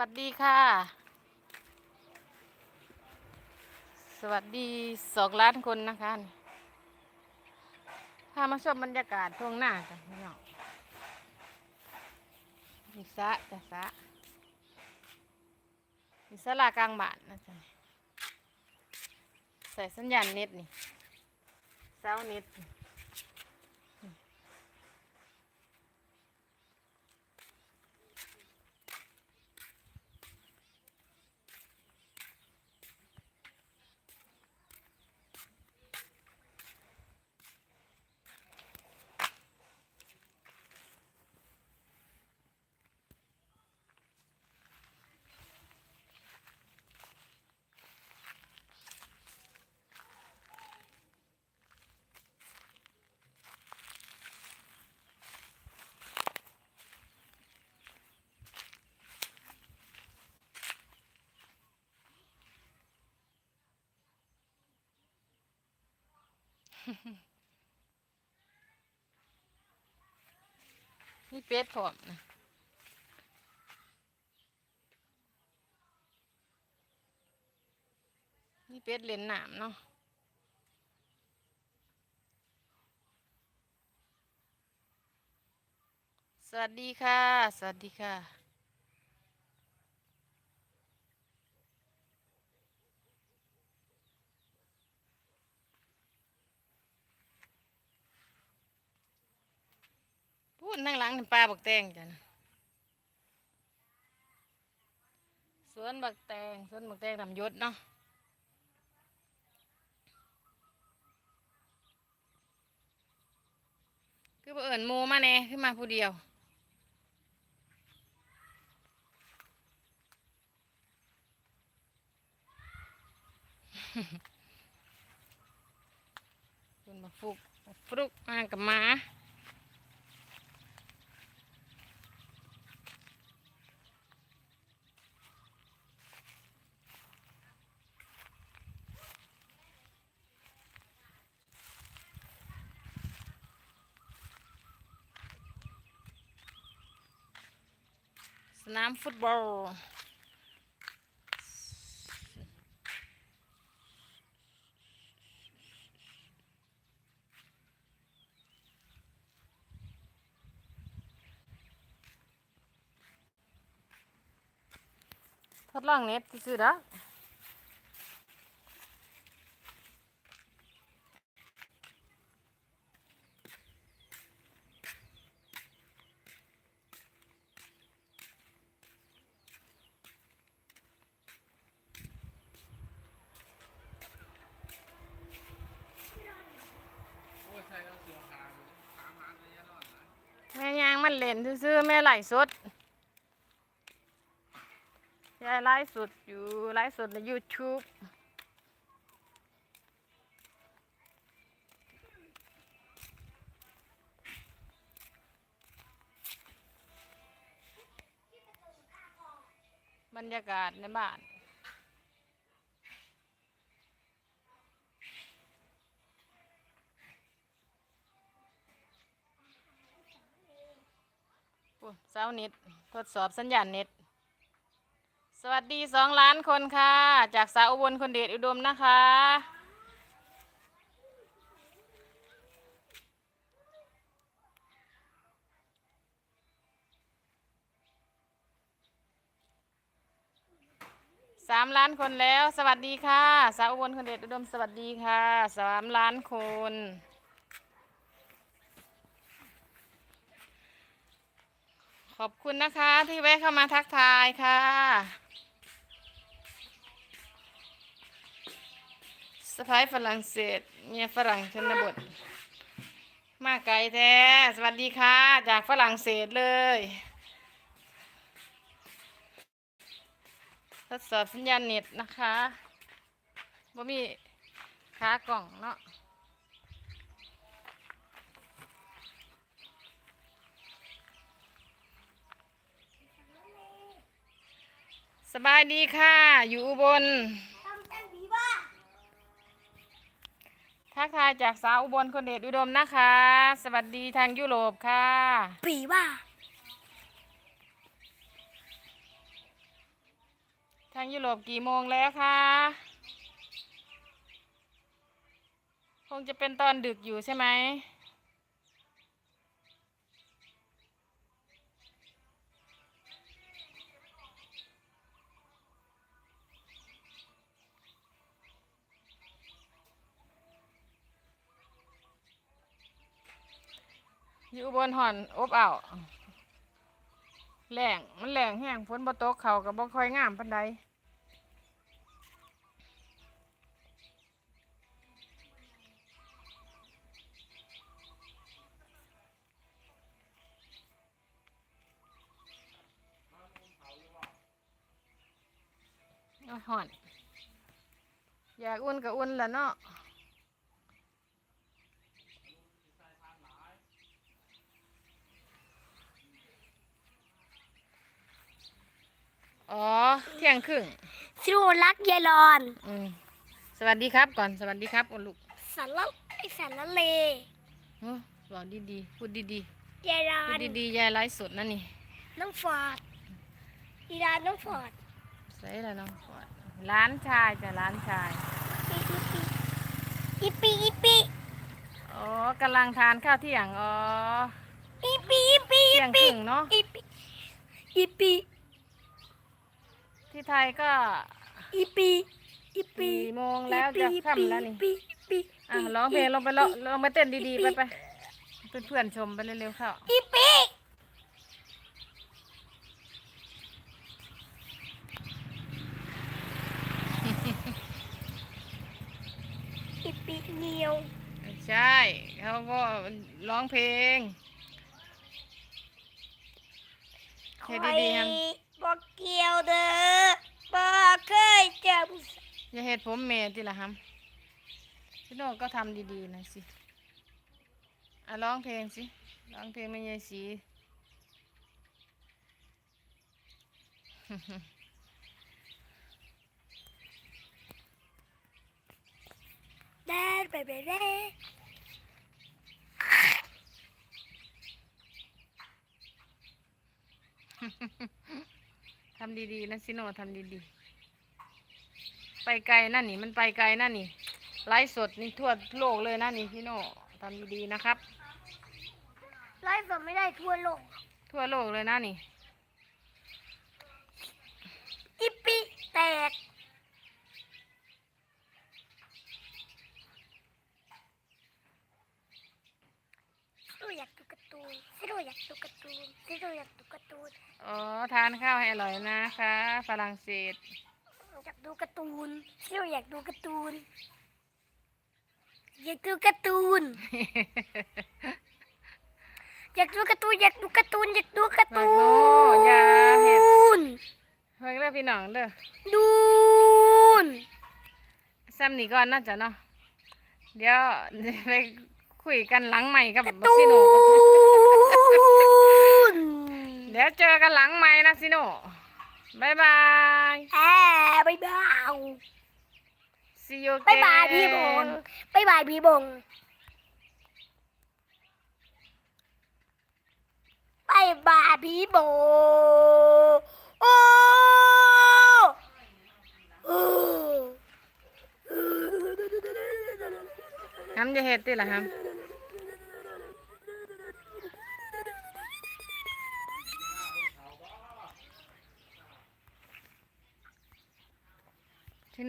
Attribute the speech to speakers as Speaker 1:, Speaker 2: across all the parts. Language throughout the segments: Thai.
Speaker 1: วัสดีค่ะ สวัสดีสองล้านคนนะคะพามาชมบรรยากาศทุ่งหน้ากันพี่น้องมีสะจ้ะสะมีสลากลางบานนะจ๊ะใส่สัญญาณเน็ตนี่เสาเน็ต นี่เป็ดพร้อมนะนี่เป็ดเล่นน้ำเนาะสวัสดีค่ะ สวัสดีค่ะ พูดนั่งหลังนี่ปลาบักแตงจ้ะสวนบักแตงสวนบักแตงทำยศเนาะคือบ่เอิญโมมาแน่ขึ้นมาผู้เดียวคุณมาฟุกฟุกมากับมา น้ำฟุตบอล ทดลองเน็ตซื้อๆด้อแยางมันเล่นซื้อๆแม่ไหลสดยายไลฟ์สดอยู่ไลฟ์สดใน YouTube บรรยากาศในบ้าน โอ้ เสาเน็ตทดสอบสัญญาณเน็ต สวัสดีสองล้านคนค่ะ จากสาวอุบลคนเดชอุดมนะคะ สามล้านคนแล้ว สวัสดีค่ะ สาวอุบลคนเดชอุดมสวัสดีค่ะ สามล้านคน อบคุณนะคะที่แวะเข้ามาทักทายค่ะสะพ้ายฝรั่งเศสเมียฝรั่งชนบท มาไกลแท้ สวัสดีค่ะ จากฝรั่งเศสเลย ทดสอบสัญญาณเน็ตนะคะบ่มีขากล่องเนาะ สบายดีค่ะ อยู่อุบลทักทายจากสาวอุบลคนเดชอุดมนะคะ สวัสดีทางยุโรปค่ะ
Speaker 2: ปีว่า
Speaker 1: ทางยุโรปกี่โมงแล้วคะคงจะเป็นตอนดึกอยู่ใช่ไหม อยู่บนห่อนอบอ้าวแหลงมันแหลงแห้งฝนบ่ตกเขากับบ่ค่อยงามปานใดห่อน อยากอุ่นก็อุ่นละเนาะ อ๋อ เที่ยงครึ่ง
Speaker 2: สิวรักยายรอน
Speaker 1: อืมสวัสดีครับก่อน สวัสดีครับโอลูก
Speaker 2: สารละไอสารละเล
Speaker 1: โอ้บอกดีๆ พูดดี
Speaker 2: ยายรอ
Speaker 1: ๆ พูด
Speaker 2: น
Speaker 1: ดีๆ ยายไลฟ์สดนั่นนี่
Speaker 2: น้องฟอร์ดอีรานน้องฟอร์ด
Speaker 1: ใส่แล้วน้องฟอดร้านชายจ้ะร้านชาย
Speaker 2: อีปีอีปี
Speaker 1: อ๋อกำลังทานข้าวเที่ยง อ๋อ
Speaker 2: อีปีอีปี
Speaker 1: เที่
Speaker 2: อี
Speaker 1: ยงค
Speaker 2: ปี
Speaker 1: รึ่งเนาะ
Speaker 2: อีปีอีปี
Speaker 1: ที่ไทยก็
Speaker 2: อีปีอีปี
Speaker 1: สี่โมงแล้วจะค่ำแล้วนี่
Speaker 2: อีปีอีปี
Speaker 1: อะร้องเพลงลงไปร้องลงไปเต้นดีๆไปไปเพื่อนๆชมไปเร็วๆเข้า
Speaker 2: อีปีอีปีเหนียว
Speaker 1: ใช่เขาก็ร้องเพลง
Speaker 2: ค
Speaker 1: เฮ็
Speaker 2: อ
Speaker 1: ด
Speaker 2: ย
Speaker 1: ดีๆครับ
Speaker 2: บอกเกี่ยวเด้อบอกเคยเจอผู้สาว
Speaker 1: อย่าเห็ดผมเมย์ติละฮัมพี่โน่ก็ทำดีๆหน่อยสิอะร้องเพลงสิร้องเพลงไม่ยายสี
Speaker 2: แดนไปไปแดน
Speaker 1: ทำดีๆนะสิโน่ทำดีๆ ไปไกลนั่นนี่ มันไปไกลนั่นนี่ ไลฟ์สดนี่ทั่วโลกเลยนะนี่พี่โน่ทำดีๆนะครับ
Speaker 2: ไลฟ์สดไม่ได้ทั่วโลก
Speaker 1: ทั่วโลกเลยนะนี่
Speaker 2: อีปีแตกซิโร่ อยากดูการ์ตูนซิโร่อยากดูการ์ตูนซิโร่อยากดูการ์ตูน
Speaker 1: อ๋อทานข้าวให้อร่อยนะคะฝรั่งเศส
Speaker 2: อยากดูการ์ตูนซิโร่อยากดูการ์ตูนอยากดูการ์ตูนอยากดูการ์ตูนอยากดูการ์ตูนอยากดูการ์ตู
Speaker 1: มากโน่อย่าเห็ด
Speaker 2: น
Speaker 1: เพิ่งเด้อพี่น้องเด้อ
Speaker 2: ดูน
Speaker 1: ซ้ำนี่ก่อนน่าจะเนาะเดี๋ยวไป คุยกันหลังใหม่กับบัก
Speaker 2: ตู
Speaker 1: ซิโน่
Speaker 2: น
Speaker 1: เดี๋ยวเจอกันหลังใหม่นะซิโน่บายบาย
Speaker 2: แอบายบาย
Speaker 1: see you
Speaker 2: บายบาย
Speaker 1: again
Speaker 2: พี่บงบายบายพี่บงบายบายพี่บงโอ้โอ้
Speaker 1: ทำจะเห็ดติล่ะครับ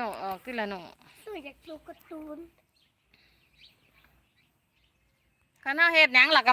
Speaker 1: ที่โน่ออกติละโน่
Speaker 2: สวยอยากดูการ์ตูน
Speaker 1: ข้าน้าเห็ดหยังหลัก